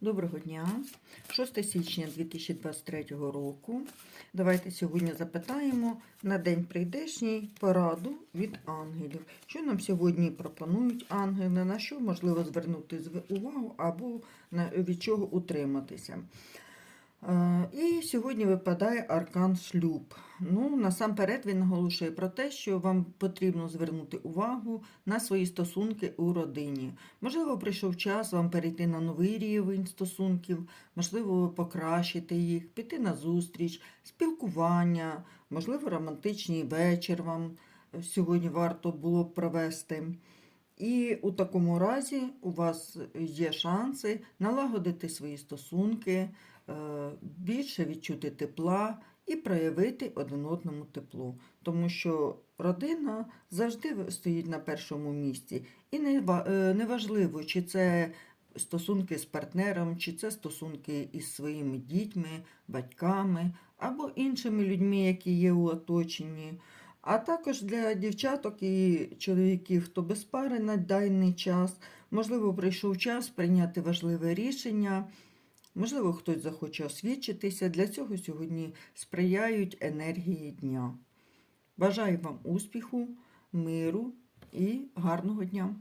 Доброго дня, 6 січня 2023 року. Давайте сьогодні запитаємо на день прийдешній пораду від ангелів. Що нам сьогодні пропонують ангели, на що можливо звернути зв- увагу або від чого утриматися. Е, І сьогодні випадає аркан шлюб. Ну, насамперед він наголошує про те, що вам потрібно звернути увагу на свої стосунки у родині. Можливо, прийшов час вам перейти на новий рівень стосунків, можливо, покращити їх, піти на зустріч, спілкування, можливо, романтичний вечір вам сьогодні варто було б провести. І у такому разі у вас є шанси налагодити свої стосунки, е, більше відчути тепла і проявити один одному тепло. Тому що родина завжди стоїть на першому місці. І е, неважливо, чи це стосунки з партнером, чи це стосунки із своїми дітьми, батьками або іншими людьми, які є у оточенні. А також для дівчаток і чоловіків, хто без пари на даний час, можливо, прийшов час прийняти важливе рішення. Можливо, хтось захоче освідчитися. Для цього сьогодні сприяють енергії дня. Бажаю вам успіху, миру і гарного дня!